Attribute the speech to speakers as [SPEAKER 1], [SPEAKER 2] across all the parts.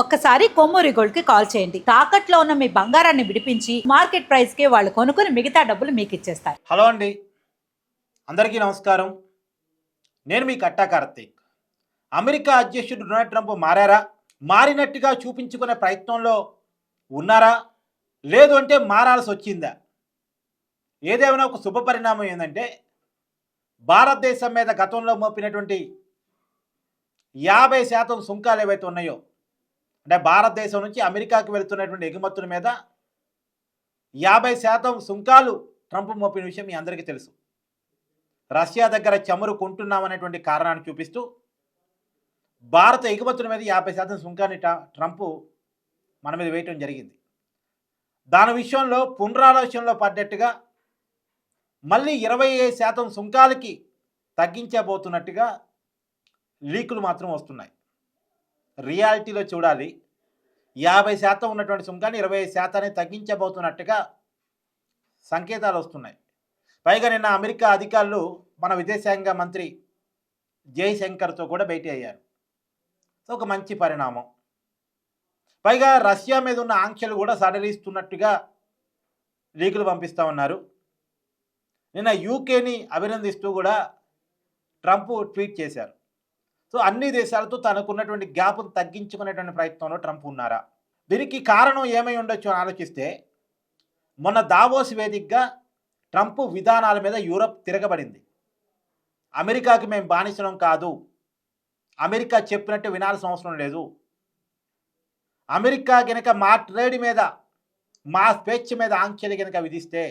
[SPEAKER 1] ఒక్కసారి కొమ్మూరి గోల్డ్కి కాల్ చేయండి. తాకట్లో ఉన్న మీ బంగారాన్ని విడిపించి మార్కెట్ ప్రైస్కి వాళ్ళు కొనుక్కుని మిగతా డబ్బులు మీకు ఇచ్చేస్తారు.
[SPEAKER 2] హలో అండి. అందరికీ నమస్కారం. నేను మీ కట్టా కార్తీక్. అమెరికా అధ్యక్షుడు డొనాల్డ్ ట్రంప్ మారారా? మారినట్టుగా చూపించుకునే ప్రయత్నంలో ఉన్నారా? లేదు అంటే మారాల్సి వచ్చిందా? ఏదేమైనా ఒక శుభ పరిణామం ఏంటంటే భారతదేశం మీద గతంలో మోపినటువంటి యాభై శాతం సుంకాలు ఏవైతే ఉన్నాయో అంటే భారతదేశం నుంచి అమెరికాకి వెళుతున్నటువంటి ఎగుమతుల మీద యాభై శాతం సుంకాలు ట్రంప్ మోపిన విషయం మీ అందరికీ తెలుసు. రష్యా దగ్గర చమురు కొంటున్నామనేటువంటి కారణాన్ని చూపిస్తూ భారత ఎగుమతుల మీద యాభై శాతం సుంకాన్ని ట్రంప్ మన మీద వేయటం జరిగింది. దాని విషయంలో పునరాలోచనలో పడ్డట్టుగా మళ్ళీ ఇరవై ఐదు శాతం సుంకాలకి తగ్గించబోతున్నట్టుగా లీకులు మాత్రం వస్తున్నాయి. రియాలిటీలో చూడాలి. యాభై శాతం ఉన్నటువంటి సుంకాన్ని ఇరవై ఐదు శాతాన్ని తగ్గించబోతున్నట్టుగా సంకేతాలు వస్తున్నాయి. పైగా నిన్న అమెరికా అధికారులు మన విదేశాంగ మంత్రి జయశంకర్తో కూడా భేటీ అయ్యారు. సో ఒక మంచి పరిణామం. పైగా రష్యా మీద ఉన్న ఆంక్షలు కూడా సడలిస్తున్నట్టుగా లీకులు పంపిస్తూ ఉన్నారు. నిన్న యూకేని అభినందిస్తూ కూడా ట్రంప్ ట్వీట్ చేశారు. సో అన్ని దేశాలతో తనకున్నటువంటి గ్యాప్ను తగ్గించుకునేటువంటి ప్రయత్నంలో ట్రంప్ ఉన్నారా? దీనికి కారణం ఏమై ఉండొచ్చు అని ఆలోచిస్తే మొన్న దావోస్ వేదికగా ట్రంప్ విధానాల మీద యూరప్ తిరగబడింది. అమెరికాకి మేము బానిసలం కాదు. అమెరికా చెప్పినట్టు వినాల్సిన అవసరం లేదు. అమెరికా గనక మా ట్రేడ్ మీద మా స్వేచ్ఛ మీద ఆంక్షలు గనక విధిస్తే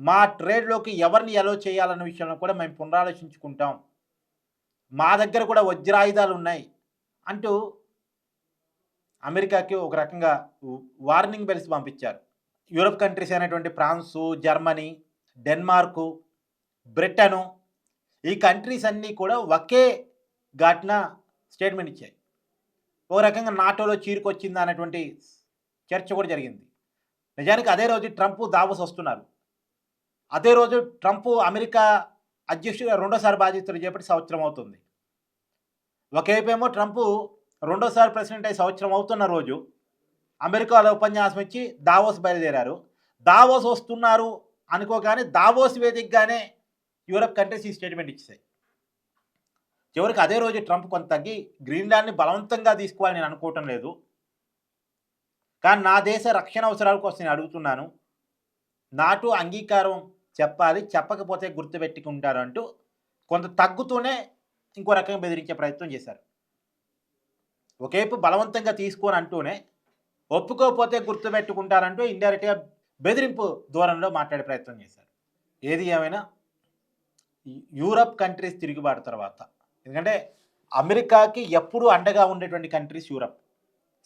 [SPEAKER 2] మా ట్రేడ్లోకి ఎవరిని ఎలో చేయాలన్న విషయంలో కూడా మేము పునరాలోచించుకుంటాం. మా దగ్గర కూడా వజ్రాయుధాలు ఉన్నాయి అంటూ అమెరికాకి ఒక రకంగా వార్నింగ్ బెల్స్ పంపించారు. యూరప్ కంట్రీస్ అయినటువంటి ఫ్రాన్సు జర్మనీ డెన్మార్కు బ్రిటను ఈ కంట్రీస్ అన్నీ కూడా ఒకే ఘాట్న స్టేట్మెంట్ ఇచ్చాయి. ఒక రకంగా నాటోలో చీరుకొచ్చింది అనేటువంటి చర్చ కూడా జరిగింది. నిజానికి అదే రోజు ట్రంప్ దావోస్ వస్తున్నారు. అదే రోజు ట్రంప్ అమెరికా అధ్యక్షుడిగా రెండోసారి బాధ్యతలు చేపట్టి సంవత్సరం అవుతుంది. ఒకవైపేమో ట్రంప్ రెండోసారి ప్రెసిడెంట్ అయ్యి సంవత్సరం అవుతున్న రోజు అమెరికాలో ఉపన్యాసం ఇచ్చి దావోస్ బయలుదేరారు. దావోస్ వస్తున్నారు అనుకోగానే దావోస్ వేదికగానే యూరప్ కంట్రీస్ ఈ స్టేట్మెంట్ ఇచ్చాయి చివరికి అదే రోజు ట్రంప్ కొంత తగ్గి గ్రీన్లాండ్ని బలవంతంగా తీసుకోవాలని నేను అనుకోవటం లేదు. కానీ నా దేశ రక్షణ అవసరాల కోసం నేను అడుగుతున్నాను. నాటు అంగీకారం చెప్పాలి చెప్పకపోతే గుర్తుపెట్టుకుంటారు అంటూ కొంత తగ్గుతూనే ఇంకో రకంగా బెదిరించే ప్రయత్నం చేశారు. ఒకేపు బలవంతంగా తీసుకొని అంటూనే ఒప్పుకోకపోతే గుర్తుపెట్టుకుంటారంటూ ఇండైరెక్ట్గా బెదిరింపు దూరంలో మాట్లాడే ప్రయత్నం చేశారు. ఏది ఏమైనా యూరప్ కంట్రీస్ తిరుగుబాటు తర్వాత. ఎందుకంటే అమెరికాకి ఎప్పుడూ అండగా ఉండేటువంటి కంట్రీస్ యూరప్.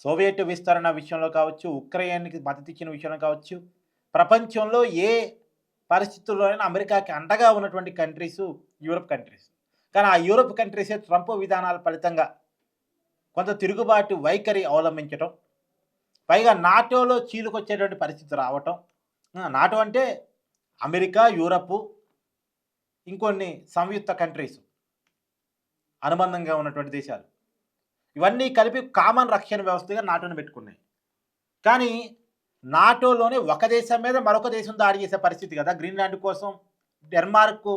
[SPEAKER 2] సోవియట్ విస్తరణ విషయంలో కావచ్చు ఉక్రెయిన్కి మద్దతు ఇచ్చిన విషయంలో కావచ్చు ప్రపంచంలో ఏ పరిస్థితుల్లోనైనా అమెరికాకి అండగా ఉన్నటువంటి కంట్రీస్ యూరప్ కంట్రీస్. కానీ ఆ యూరప్ కంట్రీసే ట్రంప్ విధానాల ఫలితంగా కొంత తిరుగుబాటు వైఖరి అవలంబించటం పైగా నాటోలో చీలుకొచ్చేటువంటి పరిస్థితి రావటం నాటో అంటే అమెరికా యూరప్ ఇంకొన్ని సంయుక్త కంట్రీస్ అనుబంధంగా ఉన్నటువంటి దేశాలు. ఇవన్నీ కలిపి కామన్ రక్షణ వ్యవస్థగా నాటోని పెట్టుకున్నాయి. కానీ నాటోలోనే ఒక దేశం మీద మరొక దేశం దాడి చేసే పరిస్థితి కదా. గ్రీన్లాండ్ కోసం డెన్మార్క్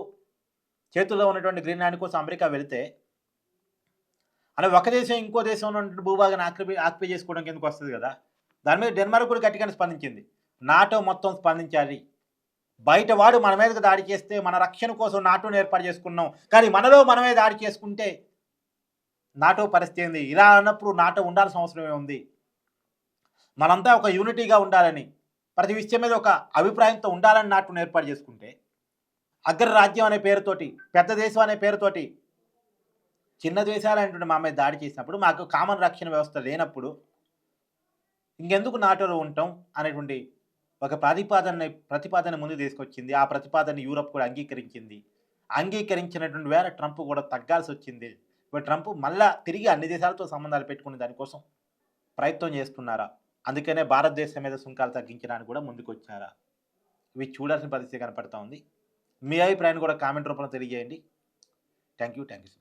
[SPEAKER 2] చేతుల్లో ఉన్నటువంటి గ్రీన్లాండ్ కోసం అమెరికా వెళితే అలా ఒక దేశం ఇంకో దేశంలో ఉన్న భూభాగాన్ని ఆక్రమి ఆక్యుపై చేసుకోవడానికి ఎందుకు వస్తుంది కదా? దాని మీద డెన్మార్క్ కూడా గట్టిగానే స్పందించింది. నాటో మొత్తం స్పందించాలి. బయట వాడు మన మీద దాడి చేస్తే మన రక్షణ కోసం నాటోని ఏర్పాటు చేసుకున్నాం. కానీ మనలో మనమే దాడి చేసుకుంటే నాటో పరిస్థితి ఏంది? ఇలా అన్నప్పుడు నాటో ఉండాల్సిన అవసరమే ఉంది మనంతా ఒక యూనిటీగా ఉండాలని ప్రతి విషయం మీద ఒక అభిప్రాయంతో ఉండాలని నాటును ఏర్పాటు చేసుకుంటే అగ్ర రాజ్యం అనే పేరుతోటి పెద్ద దేశం అనే పేరుతోటి చిన్న దేశాలు అనేటువంటి మా మీద దాడి చేసినప్పుడు మాకు కామన్ రక్షణ వ్యవస్థ లేనప్పుడు ఇంకెందుకు నాటోలో ఉంటాం అనేటువంటి ఒక ప్రతిపాదన ప్రతిపాదన ముందు తీసుకొచ్చింది. ఆ ప్రతిపాదన యూరప్ కూడా అంగీకరించింది. అంగీకరించినటువంటి వేళ ట్రంప్ కూడా తగ్గాల్సి వచ్చింది. ఇప్పుడు ట్రంప్ మళ్ళా తిరిగి అన్ని దేశాలతో సంబంధాలు పెట్టుకునే దానికోసం ప్రయత్నం చేస్తున్నారా? అందుకనే భారతదేశం మీద సుంకాలు తగ్గించడానికి కూడా ముందుకు వచ్చారా ఇవి చూడాల్సిన పరిస్థితి కనపడతా ఉంది. మీ అభిప్రాయాన్ని కూడా కామెంట్ రూపంలో తెలియజేయండి. Thank you thank you